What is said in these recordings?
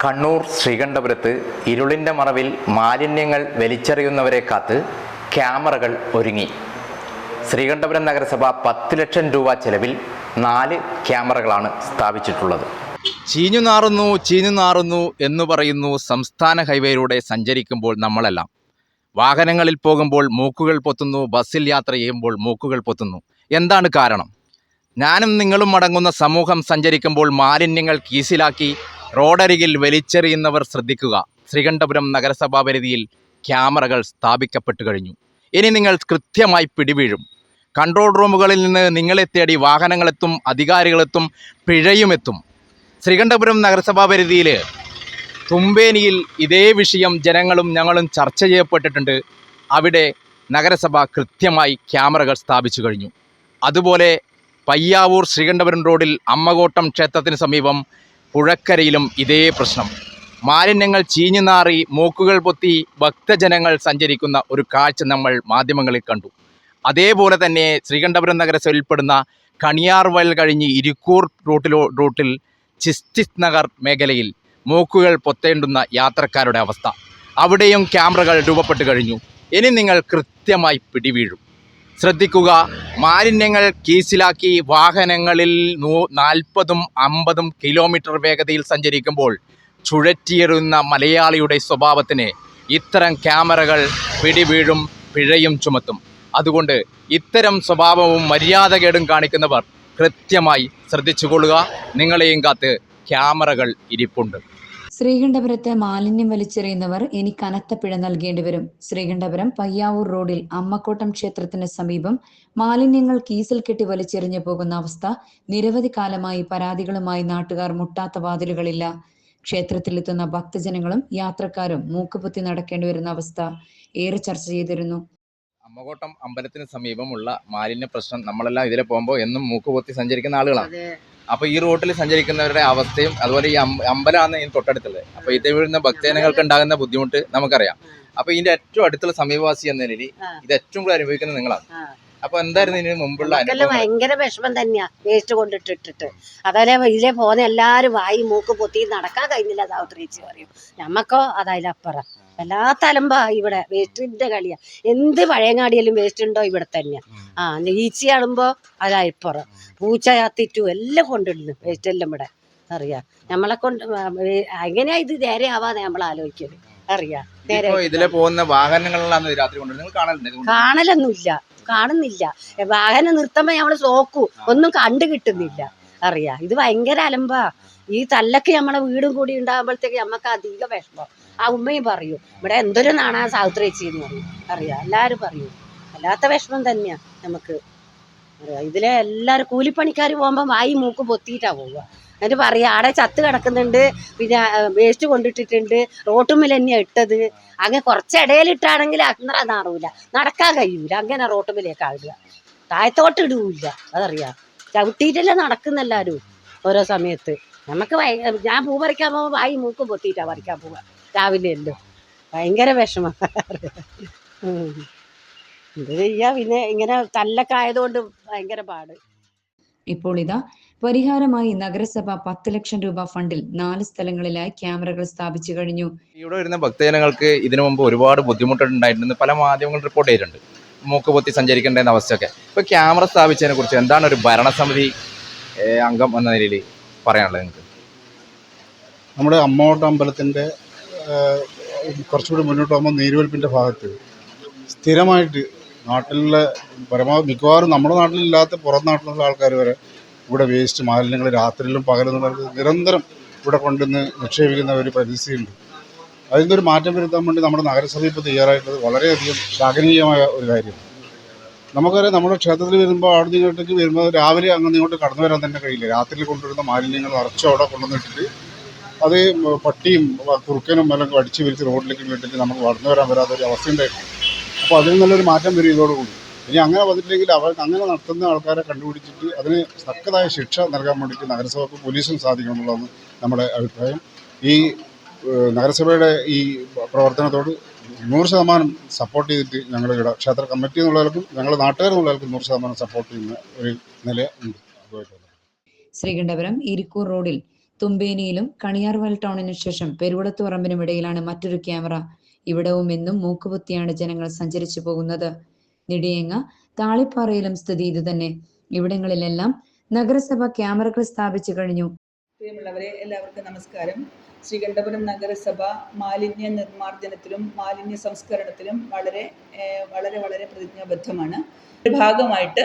കണ്ണൂർ ശ്രീകണ്ഠപുരത്ത് ഇരുളിന്റെ മറവിൽ മാലിന്യങ്ങൾ വലിച്ചെറിയുന്നവരെ കാത്ത് ക്യാമറകൾ ഒരുങ്ങി. ശ്രീകണ്ഠപുരം നഗരസഭ പത്ത് ലക്ഷം രൂപ ചെലവിൽ നാല് ക്യാമറകളാണ് സ്ഥാപിച്ചിട്ടുള്ളത്. ചീഞ്ഞു നാറുന്നു ചീഞ്ഞു നാറുന്നു എന്ന് പറയുന്നു സംസ്ഥാന ഹൈവേയിലൂടെ സഞ്ചരിക്കുമ്പോൾ നമ്മളെല്ലാം. വാഹനങ്ങളിൽ പോകുമ്പോൾ മൂക്കുകൾ പൊത്തുന്നു ബസ്സിൽ യാത്ര ചെയ്യുമ്പോൾ മൂക്കുകൾ പൊത്തുന്നു. എന്താണ് കാരണം? ഞാനും നിങ്ങളും അടങ്ങുന്ന സമൂഹം സഞ്ചരിക്കുമ്പോൾ മാലിന്യങ്ങൾ കീസിലാക്കി റോഡരികിൽ വലിച്ചെറിയുന്നവർ ശ്രദ്ധിക്കുക. ശ്രീകണ്ഠപുരം നഗരസഭാ പരിധിയിൽ ക്യാമറകൾ സ്ഥാപിക്കപ്പെട്ടു കഴിഞ്ഞു. ഇനി നിങ്ങൾ കൃത്യമായി പിടിവീഴും. കൺട്രോൾ റൂമുകളിൽ നിന്ന് നിങ്ങളെ തേടി വാഹനങ്ങളെത്തും അധികാരികളെത്തും പിഴയുമെത്തും. ശ്രീകണ്ഠപുരം നഗരസഭാ പരിധിയിൽ തുമ്പേനിയിൽ ഇതേ വിഷയം ജനങ്ങളും ഞങ്ങളും ചർച്ച ചെയ്യപ്പെട്ടിട്ടുണ്ട്. അവിടെ നഗരസഭ കൃത്യമായി ക്യാമറകൾ സ്ഥാപിച്ചു കഴിഞ്ഞു. അതുപോലെ പയ്യാവൂർ ശ്രീകണ്ഠപുരം റോഡിൽ അമ്മകോട്ടം ക്ഷേത്രത്തിന് സമീപം പുഴക്കരയിലും ഇതേ പ്രശ്നം. മാലിന്യങ്ങൾ ചീഞ്ഞു നാറി മൂക്കുകൾ പൊത്തി ഭക്തജനങ്ങൾ സഞ്ചരിക്കുന്ന ഒരു കാഴ്ച നമ്മൾ മാധ്യമങ്ങളിൽ കണ്ടു. അതേപോലെ തന്നെ ശ്രീകണ്ഠപുരം നഗരസഭയിൽ ഉൾപ്പെടുന്ന കണിയാർ വയൽ കഴിഞ്ഞ് ഇരിക്കൂർ റൂട്ടിലോ റൂട്ടിൽ ചിസ്റ്റിസ് നഗർ മേഖലയിൽ മൂക്കുകൾ പൊത്തേണ്ടുന്ന യാത്രക്കാരുടെ അവസ്ഥ. അവിടെയും ക്യാമറകൾ രൂപപ്പെട്ട് കഴിഞ്ഞു. ഇനി നിങ്ങൾ കൃത്യമായി പിടിവീഴും. ശ്രദ്ധിക്കുക. മാലിന്യങ്ങൾ കീസിലാക്കി വാഹനങ്ങളിൽ നൂ നാൽപ്പതും അമ്പതും കിലോമീറ്റർ വേഗതയിൽ സഞ്ചരിക്കുമ്പോൾ ചുഴറ്റിയെറുന്ന മലയാളിയുടെ സ്വഭാവത്തിന് ഇത്തരം ക്യാമറകൾ പിടിവീഴും പിഴയും ചുമത്തും. അതുകൊണ്ട് ഇത്തരം സ്വഭാവവും മര്യാദകേടും കാണിക്കുന്നവർ കൃത്യമായി ശ്രദ്ധിച്ചുകൊള്ളുക. നിങ്ങളെയും കാത്ത് ക്യാമറകൾ ഇരിപ്പുണ്ട്. ശ്രീകണ്ഠപുരത്ത് മാലിന്യം വലിച്ചെറിയുന്നവർ ഇനി കനത്ത പിഴ നൽകേണ്ടി വരും ശ്രീകണ്ഠപുരം പയ്യാവൂർ റോഡിൽ അമ്മക്കോട്ടം ക്ഷേത്രത്തിന് സമീപം മാലിന്യങ്ങൾ കീസിൽ കെട്ടി വലിച്ചെറിഞ്ഞു പോകുന്ന അവസ്ഥ നിരവധി കാലമായി പരാതികളുമായി നാട്ടുകാർ മുട്ടാത്ത വാതിലുകളില്ല. ക്ഷേത്രത്തിലെത്തുന്ന ഭക്തജനങ്ങളും യാത്രക്കാരും മൂക്കുപൊത്തി നടക്കേണ്ടി വരുന്ന അവസ്ഥ ഏറെ ചർച്ച ചെയ്തിരുന്നു. അമ്മകോട്ടം അമ്പലത്തിന് സമീപമുള്ള മാലിന്യ പ്രശ്നം നമ്മളെല്ലാം ഇതിലെ പോകുമ്പോൾ എന്നും മൂക്കുപൊത്തി സഞ്ചരിക്കുന്ന ആളുകളാണ് അതെ അപ്പൊ ഈ റൂട്ടിൽ സഞ്ചരിക്കുന്നവരുടെ അവസ്ഥയും അതുപോലെ ഈ അമ്പലമാണ് ഇതിന് തൊട്ടടുത്തുള്ളത്. അപ്പോൾ ഇത് വീഴുന്ന ഭക്തജനങ്ങൾക്ക് ഉണ്ടാകുന്ന ബുദ്ധിമുട്ട് നമുക്കറിയാം. അപ്പോൾ ഇതിന്റെ ഏറ്റവും അടുത്തുള്ള സമീപവാസി എന്ന നിലയിൽ ഇത് ഏറ്റവും കൂടുതൽ അനുഭവിക്കുന്നത് നിങ്ങളാണ്. അപ്പൊ എന്തായിരുന്നു ഇതിന് മുമ്പുള്ള നമുക്കെല്ലാം ഭയങ്കര വിഷമം തന്നെയാ വേസ്റ്റ് കൊണ്ടിട്ടിട്ടിട്ട്. അതായത് ഇതിലെ പോകുന്ന എല്ലാരും വായി മൂക്ക് പൊത്തി നടക്കാൻ കഴിഞ്ഞില്ല സാവിത്രിച്ച് പറയും. നമ്മക്കോ അതായാലപ്പുറം എല്ലാ തലമ്പാ ഇവിടെ വേസ്റ്റിന്റെ കളിയാ. എന്ത് പഴയങ്ങാടിയാലും വേസ്റ്റ് ഉണ്ടോ ഇവിടെ തന്നെയാ. ആ ഈച്ചയാളുമ്പോ അതായപ്പുറം പൂച്ച ചാത്തിറ്റു എല്ലാം കൊണ്ടിടുന്നു വേസ്റ്റ് എല്ലാം ഇവിടെ. അറിയാ? നമ്മളെ കൊണ്ട് എങ്ങനെയാ ഇത് നേരെ ആവാതെ നമ്മൾ ആലോചിക്കൽ? അറിയാ? നേരെ ഇതിലെ പോകുന്ന വാഹനങ്ങളിലാണ് രാത്രി കൊണ്ടുവരുന്നത് കാണലൊന്നുമില്ല. കാണുന്നില്ല. വാഹനം നിർത്തുമ്പോ നമ്മൾ സോക്കു ഒന്നും കണ്ടു കിട്ടുന്നില്ല. അറിയാ? ഇത് ഭയങ്കര അലമ്പാ. ഈ തല്ലൊക്കെ നമ്മളെ വീടും കൂടി ഉണ്ടാകുമ്പോഴത്തേക്ക് നമുക്ക് അധിക വിഷമം. ആ ഉമ്മയും പറയും ഇവിടെ എന്തൊരു നാണാ സാവിത്രിച്ചി എന്ന് പറയും. അറിയാ? എല്ലാരും പറയും. അല്ലാത്ത വിഷമം തന്നെയാ നമുക്ക് അറിയാ? ഇതിലെ എല്ലാരും കൂലിപ്പണിക്കാർ പോകുമ്പോ വായി മൂക്ക് പൊത്തിയിട്ടാ പോവുക. എന്നിട്ട് പറയാ ആടെ ചത്ത് കിടക്കുന്നുണ്ട് പിന്നെ വേസ്റ്റ് കൊണ്ടിട്ടിട്ടുണ്ട് റോട്ടുമ്മിൽ തന്നെയാണ് ഇട്ടത്. അങ്ങനെ കുറച്ച് ഇടയിലിട്ടാണെങ്കിൽ അത്ര നാറൂല. നടക്കാൻ കഴിയൂല. അങ്ങനെ റോട്ടുമ്മിലേക്ക് ആടുക. താഴത്തോട്ട് ഇടൂല അതറിയാ. ചവിട്ടിയിട്ടല്ലേ നടക്കുന്നെല്ലാരും ഓരോ സമയത്ത്. നമുക്ക് ഞാൻ പൂ പറിക്കാൻ പോകുമ്പോൾ വായി മൂക്ക് പൊത്തിയിട്ടാ പറിക്കാൻ പോവുക. രാവിലെ അല്ലോ ഭയങ്കര വിഷമം. എന്ത് ചെയ്യാ പിന്നെ? ഇങ്ങനെ തല്ലൊക്കെ ആയതുകൊണ്ട് ഭയങ്കര പാട്. ഇപ്പോൾ ഇതാ പരിഹാരമായി നഗരസഭ പത്ത് ലക്ഷം രൂപ ഫണ്ടിൽ നാല് സ്ഥലങ്ങളിലായി ക്യാമറകൾ സ്ഥാപിച്ചു കഴിഞ്ഞു. ഇവിടെ വരുന്ന ഭക്തജനങ്ങൾക്ക് ഇതിനു മുമ്പ് ഒരുപാട് ബുദ്ധിമുട്ടുണ്ടായിരുന്നു പല മാധ്യമങ്ങളും റിപ്പോർട്ട് ചെയ്തിട്ടുണ്ട്. മൂക്ക് പൊത്തി സഞ്ചരിക്കേണ്ട അവസ്ഥയൊക്കെ. ഇപ്പൊ ക്യാമറ സ്ഥാപിച്ചതിനെ കുറിച്ച് എന്താണ് ഒരു ഭരണസമിതി അംഗം എന്ന നിലയിൽ പറയാനുള്ളത് നിങ്ങൾക്ക്? നമ്മുടെ അമ്മോട്ട് അമ്പലത്തിന്റെ കുറച്ചുകൂടി മുന്നോട്ട് പോകുമ്പോൾ നീരുവൽപ്പിന്റെ ഭാഗത്ത് സ്ഥിരമായിട്ട് നാട്ടിലെ പരമാവധി മിക്കവാറും നമ്മുടെ നാട്ടിലില്ലാത്ത പുറം നാട്ടിലുള്ള ആൾക്കാർ വരെ ഇവിടെ വേസ്റ്റ് മാലിന്യങ്ങൾ രാത്രിയിലും പകലും നിരന്തരം ഇവിടെ കൊണ്ടുവന്ന് നിക്ഷേപിക്കുന്ന ഒരു പരിസ്ഥിതിയുണ്ട്. അതിന്റെ ഒരു മാറ്റം വരുത്താൻ വേണ്ടി നമ്മുടെ നഗരസഭ ഇപ്പോൾ തയ്യാറായിട്ടുള്ളത് വളരെയധികം ശാഖനീയമായ ഒരു കാര്യമാണ്. നമുക്കറിയാം നമ്മുടെ ക്ഷേത്രത്തിൽ വരുമ്പോൾ അവിടെ നിന്ന് ഇങ്ങോട്ടേക്ക് വരുമ്പോൾ രാവിലെ അങ്ങനെ ഇങ്ങോട്ട് കടന്നു വരാൻ തന്നെ കഴിയില്ല. രാത്രിയിൽ കൊണ്ടുവരുന്ന മാലിന്യങ്ങൾ നിറച്ച് അവിടെ കൊണ്ടുവന്നിട്ടിട്ട് അത് പട്ടിയും കുറുക്കനും എല്ലാം അടിച്ചു വിരിച്ച് റോഡിലേക്ക് വീട്ടിട്ട് നമുക്ക് വളർന്നു വരാൻ വരാത്ത ഒരു അപ്പോൾ അതിൽ നല്ലൊരു മാറ്റം വരും ഇതോടുകൂടി. ഇനി അങ്ങനെ വന്നിട്ടില്ലെങ്കിൽ അവർ അങ്ങനെ നടത്തുന്ന ആൾക്കാരെ കണ്ടുപിടിച്ചിട്ട് അതിന് തക്കതായ ശിക്ഷ നൽകാൻ വേണ്ടിയിട്ട് നഗരസഭയ്ക്ക് പോലീസും സാധിക്കണമെന്നുള്ളതാണ് നമ്മുടെ അഭിപ്രായം. ഈ നഗരസഭയുടെ ഈ പ്രവർത്തനത്തോട് നൂറ് ശതമാനം സപ്പോർട്ട് ചെയ്തിട്ട് ഞങ്ങളുടെ ക്ഷേത്ര കമ്മിറ്റി എന്നുള്ളവർക്കും ഞങ്ങളുടെ നാട്ടുകാരെന്നുള്ളവർക്കും നൂറ് ശതമാനം സപ്പോർട്ട് ചെയ്യുന്ന ഒരു നില ഉണ്ട്. ശ്രീകണ്ഠപുരം ഇരിക്കൂർ റോഡിൽ തുമ്പേനിയിലും കണിയാർവയൽ ടൗണിനു ശേഷം പെരുവടത്തുപറമ്പിനും ഇടയിലാണ് മറ്റൊരു ക്യാമറ. ഇവിടവും എന്നും മൂക്കുപൊത്തിയാണ് ജനങ്ങൾ സഞ്ചരിച്ചു പോകുന്നത്. നിടിയേങ്ങ താളിപ്പാറയിലും സ്ഥിതി ഇത് തന്നെ. ഇവിടങ്ങളിലെല്ലാം നഗരസഭ ക്യാമറകൾ സ്ഥാപിച്ചു കഴിഞ്ഞു. പ്രിയമുള്ളവരെ എല്ലാവർക്കും നമസ്കാരം. ശ്രീകണ്ഠപുരം നഗരസഭ മാലിന്യ നിർമ്മാർജനത്തിലും മാലിന്യ സംസ്കരണത്തിലും വളരെ വളരെ വളരെ പ്രതിജ്ഞാബദ്ധമാണ്. ഒരു ഭാഗമായിട്ട്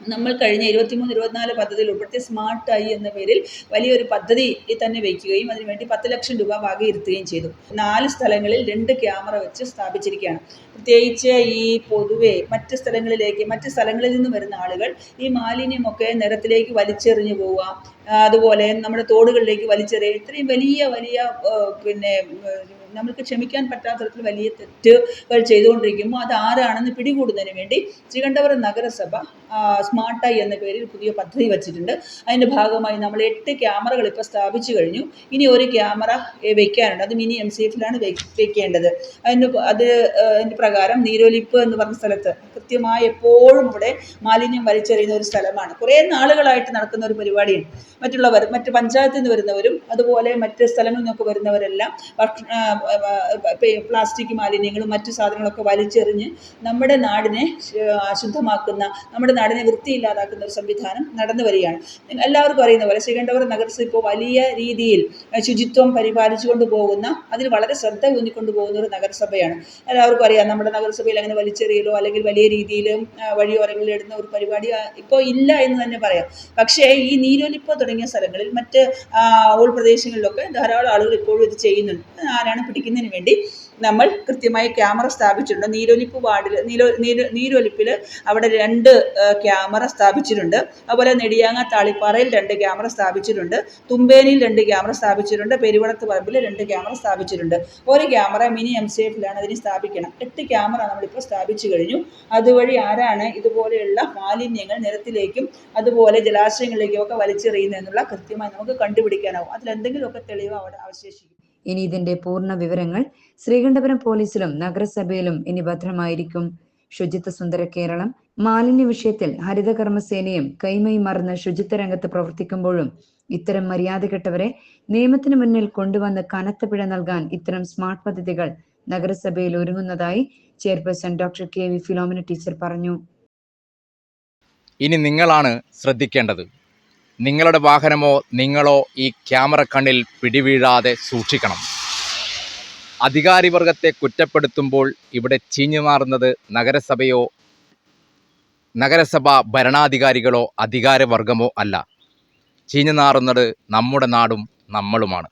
നമ്മൾ കഴിഞ്ഞ ഇരുപത്തിമൂന്ന് ഇരുപത്തിനാല് പദ്ധതിയിൽ ഉൾപ്പെടുത്തി സ്മാർട്ട് ഐ എന്ന പേരിൽ വലിയൊരു പദ്ധതി തന്നെ വയ്ക്കുകയും അതിനുവേണ്ടി പത്ത് ലക്ഷം രൂപ വകയിരുത്തുകയും ചെയ്തു. നാല് സ്ഥലങ്ങളിൽ രണ്ട് ക്യാമറ വെച്ച് സ്ഥാപിച്ചിരിക്കുകയാണ്. പ്രത്യേകിച്ച് ഈ പൊതുവെ മറ്റ് സ്ഥലങ്ങളിലേക്ക് മറ്റ് സ്ഥലങ്ങളിൽ നിന്ന് വരുന്ന ആളുകൾ ഈ മാലിന്യമൊക്കെ നിരത്തിലേക്ക് വലിച്ചെറിഞ്ഞു പോവുക അതുപോലെ നമ്മുടെ തോടുകളിലേക്ക് വലിച്ചെറിയുക ഇത്രയും വലിയ വലിയ പിന്നെ ഉം, നമുക്ക് ക്ഷമിക്കാൻ പറ്റാത്ത തരത്തിൽ വലിയ തെറ്റുകൾ ചെയ്തുകൊണ്ടിരിക്കുമ്പോൾ അത് ആരാണെന്ന് പിടികൂടുന്നതിന് വേണ്ടി ശ്രീകണ്ഠപുരം നഗരസഭ സ്മാർട്ടായി എന്ന പേരിൽ പുതിയ പദ്ധതി വച്ചിട്ടുണ്ട്. അതിന്റെ ഭാഗമായി നമ്മൾ എട്ട് ക്യാമറകൾ ഇപ്പോൾ സ്ഥാപിച്ചു കഴിഞ്ഞു. ഇനി ഒരു ക്യാമറ വെക്കാനുണ്ട്. അത് മിനി എം സി എഫിലാണ് വെക്കേണ്ടത്. അതിന് അത് അതിന്റെ പ്രകാരം നീരൊലിപ്പ് എന്ന് പറഞ്ഞ സ്ഥലത്ത് കൃത്യമായി എപ്പോഴും ഇവിടെ മാലിന്യം വലിച്ചെറിയുന്ന ഒരു സ്ഥലമാണ്. കുറേ നാളുകളായിട്ട് നടക്കുന്ന ഒരു പരിപാടിയാണ് മറ്റുള്ളവർ മറ്റ് പഞ്ചായത്തിൽ നിന്ന് വരുന്നവരും അതുപോലെ മറ്റ് സ്ഥലങ്ങളിൽ നിന്നൊക്കെ വരുന്നവരെല്ലാം ഭക്ഷ- ആ, ആ, പേ- പ്ലാസ്റ്റിക് മാലിന്യങ്ങളും മറ്റു സാധനങ്ങളൊക്കെ വലിച്ചെറിഞ്ഞ് നമ്മുടെ നാടിനെ അശുദ്ധമാക്കുന്ന നമ്മുടെ നാടിനെ വൃത്തിയില്ലാതാക്കുന്ന ഒരു സംവിധാനം നടന്നു വരികയാണ്. എല്ലാവർക്കും അറിയുന്ന പോലെ ശ്രീകണ്ഠപുരം നഗരസഭ ഇപ്പോൾ വലിയ രീതിയിൽ ശുചിത്വം പരിപാലിച്ചുകൊണ്ട് പോകുന്ന അതിൽ വളരെ ശ്രദ്ധ ഊന്നിക്കൊണ്ട് പോകുന്ന ഒരു നഗരസഭയാണ്. എല്ലാവർക്കും അറിയാം നമ്മുടെ നഗരസഭയിൽ അങ്ങനെ വലിച്ചെറിയലോ അല്ലെങ്കിൽ വലിയ രീതിയിലും വഴിയോരങ്ങളിൽ ഇടുന്ന ഒരു പരിപാടി ഇപ്പോൾ ഇല്ല എന്ന് തന്നെ പറയാം. പക്ഷേ ഈ നീരൊലിപ്പ് തുടങ്ങിയ സ്ഥലങ്ങളിൽ മറ്റ് ഉൾപ്രദേശങ്ങളിലൊക്കെ ധാരാളം ആളുകൾ ഇപ്പോഴും ഇത് ചെയ്യുന്നുണ്ട്. ആരാണ് പിടിക്കുന്നതിന് വേണ്ടി നമ്മൾ കൃത്യമായി ക്യാമറ സ്ഥാപിച്ചിട്ടുണ്ട്. നീരൊലിപ്പ് വാർഡിൽ നീരോ നീര് നീരൊലിപ്പിൽ അവിടെ രണ്ട് ക്യാമറ സ്ഥാപിച്ചിട്ടുണ്ട്. അതുപോലെ നെടിയാങ്ങ താളിപ്പാറയിൽ രണ്ട് ക്യാമറ സ്ഥാപിച്ചിട്ടുണ്ട്. തുമ്പേനിയിൽ രണ്ട് ക്യാമറ സ്ഥാപിച്ചിട്ടുണ്ട്. പെരുവണത്ത് പറമ്പിൽ രണ്ട് ക്യാമറ സ്ഥാപിച്ചിട്ടുണ്ട്. ഒരു ക്യാമറ മിനി എം സി എഫിലാണ് അതിന് സ്ഥാപിക്കണം. എട്ട് ക്യാമറ നമ്മളിപ്പോൾ സ്ഥാപിച്ചു കഴിഞ്ഞു. അതുവഴി ആരാണ് ഇതുപോലെയുള്ള മാലിന്യങ്ങൾ നിരത്തിലേക്കും അതുപോലെ ജലാശയങ്ങളിലേക്കും ഒക്കെ വലിച്ചെറിയുന്നതെന്നുള്ള കൃത്യമായി നമുക്ക് കണ്ടുപിടിക്കാനാവും. അതിലെന്തെങ്കിലുമൊക്കെ തെളിവ് അവിടെ അവശേഷിക്കും. ഇനി ഇതിന്റെ പൂർണ വിവരങ്ങൾ ശ്രീകണ്ഠപുരം പോലീസിലും നഗരസഭയിലും ഇനി ഭദ്രമായിരിക്കും. ശുചിത്വ സുന്ദര കേരളം മാലിന്യ വിഷയത്തിൽ ഹരിതകർമ്മസേനയും കൈമൈ മറന്ന് ശുചിത്വ രംഗത്ത് പ്രവർത്തിക്കുമ്പോഴും ഇത്തരം മര്യാദകെട്ടവരെ നിയമത്തിന് മുന്നിൽ കൊണ്ടുവന്ന് കനത്ത പിഴ നൽകാൻ ഇത്തരം സ്മാർട്ട് പദ്ധതികൾ നഗരസഭയിൽ ഒരുങ്ങുന്നതായി chairperson doctor K V Philomina teacher പറഞ്ഞു. ഇനി നിങ്ങളാണ് ശ്രദ്ധിക്കേണ്ടത്. നിങ്ങളുടെ വാഹനമോ നിങ്ങളോ ഈ ക്യാമറ കണ്ണിൽ പിടിവീഴാതെ സൂക്ഷിക്കണം. അധികാരിവർഗത്തെ കുറ്റപ്പെടുത്തുമ്പോൾ ഇവിടെ ചീഞ്ഞു മാറുന്നത് നഗരസഭയോ നഗരസഭാ ഭരണാധികാരികളോ അധികാരവർഗമോ അല്ല. ചീഞ്ഞു നാറുന്നത് നമ്മുടെ നാടും നമ്മളുമാണ്.